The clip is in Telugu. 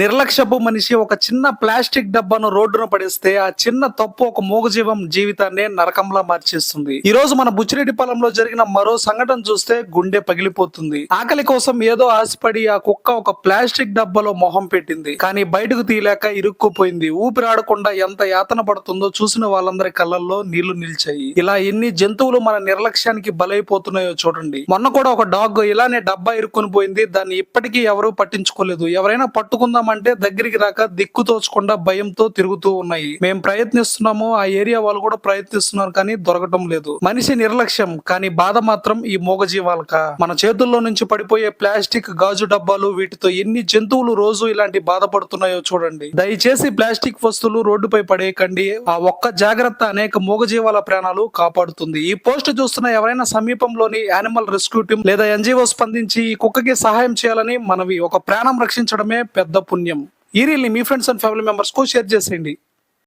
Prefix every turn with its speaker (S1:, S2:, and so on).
S1: నిర్లక్ష్యపు మనిషి ఒక చిన్న ప్లాస్టిక్ డబ్బాను రోడ్డున పడేస్తే ఆ చిన్న తప్పు ఒక మూగజీవం జీవితాన్ని నరకంలా మార్చేస్తుంది. ఈ రోజు మన బుచ్చిరెడ్డిపాలెంలో జరిగిన మరో సంఘటన చూస్తే గుండె పగిలిపోతుంది. ఆకలి కోసం ఏదో ఆశపడి ఆ కుక్క ఒక ప్లాస్టిక్ డబ్బాలో మొహం పెట్టింది. కానీ బయటకు తీయలేక ఇరుక్కుపోయింది. ఊపిరాడకుండా ఎంత యాతన పడుతుందో చూసిన వాళ్ళందరి కళ్ళల్లో నీళ్ళు నిలిచాయి. ఇలా ఎన్ని జంతువులు మన నిర్లక్ష్యానికి బలైపోతున్నాయో చూడండి. మొన్న కూడా ఒక డాగ్ ఇలానే డబ్బా ఇరుక్కుని పోయింది. దాన్ని ఇప్పటికీ ఎవరూ పట్టించుకోలేదు. ఎవరైనా పట్టుకుందాం పట్టుకుందామంటే దగ్గరికి రాక దిక్కు తోచకుండా భయంతో తిరుగుతూ ఉన్నాయి. మేము ప్రయత్నిస్తున్నాము ఆ ఏరియా వాళ్ళు కూడా ప్రయత్నిస్తున్నారు కానీ దొరకటం లేదు. మనిషి నిర్లక్ష్యం కానీ బాధ మాత్రం ఈ మూగజీవాలక. మన చేతుల్లో నుంచి పడిపోయే ప్లాస్టిక్ గాజు డబ్బాలు వీటితో ఎన్ని జంతువులు రోజు ఇలాంటి బాధపడుతున్నాయో చూడండి. దయచేసి ప్లాస్టిక్ వస్తువులు రోడ్డుపై పడేయకండి. ఆ ఒక్క జాగ్రత్త అనేక మూగజీవాల ప్రాణాలు కాపాడుతుంది. ఈ పోస్ట్ చూస్తున్న ఎవరైనా సమీపంలోని యానిమల్ రెస్క్యూ టీం లేదా ఎన్జిఓ స్పందించి ఈ కుక్కకి సహాయం చేయాలని మనవి. ఒక ప్రాణం రక్షించడమే పెద్ద పుణ్యం. ఈ రీల్ని మీ ఫ్రెండ్స్ అండ్ ఫ్యామిలీ మెంబర్స్కు షేర్ చేసేయండి.